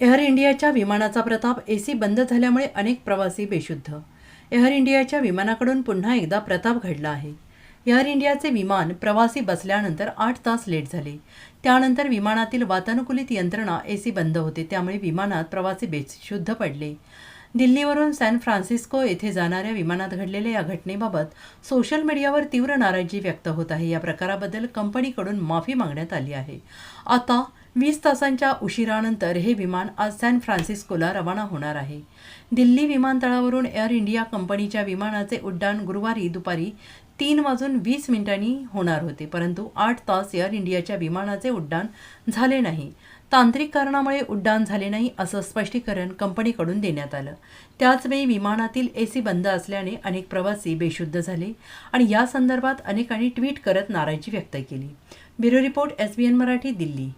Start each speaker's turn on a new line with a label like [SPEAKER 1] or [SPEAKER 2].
[SPEAKER 1] Air इंडियाच्या विमानाचा Pratap AC बंद झाल्यामुळे अनेक प्रवासी बेशुद्ध. एअर इंडियाच्या विमानाकडून पुन्हा एकदा प्रताप घडला आहे. एअर इंडियाचे विमान प्रवासी बसल्यानंतर आठ तास लेट झाले. त्यानंतर विमानातील वातानुकूलित यंत्रणा एसी बंद होते. त्यामुळे विमानात प्रवासी बेशुद्ध पडले. दिल्लीवरून सॅन फ्रान्सिस्को येथे जाणाऱ्या विमानात घडलेल्या या घटनेबाबत सोशल मीडियावर तीव्र नाराजी व्यक्त होत आहे. या प्रकाराबद्दल कंपनीकडून माफी मागण्यात आली आहे. आता वीस तासांच्या उशिरानंतर हे विमान आज सॅन फ्रान्सिस्कोला रवाना होणार आहे. दिल्ली विमानतळावरून एअर इंडिया कंपनीच्या विमानाचे उड्डाण गुरुवारी दुपारी तीन वाजून वीस मिनिटांनी होणार होते परंतु आठ तास एअर इंडियाच्या विमानाचे उड्डाण झाले नाही. तांत्रिक कारणामुळे उड्डाण झाले नाही असं स्पष्टीकरण कंपनीकडून देण्यात आलं. त्याचवेळी विमानातील ए सी बंद असल्याने अनेक प्रवासी बेशुद्ध झाले आणि या संदर्भात अनेकांनी ट्विट करत नाराजी व्यक्त केली. Bureau report S B N Marathi Delhi.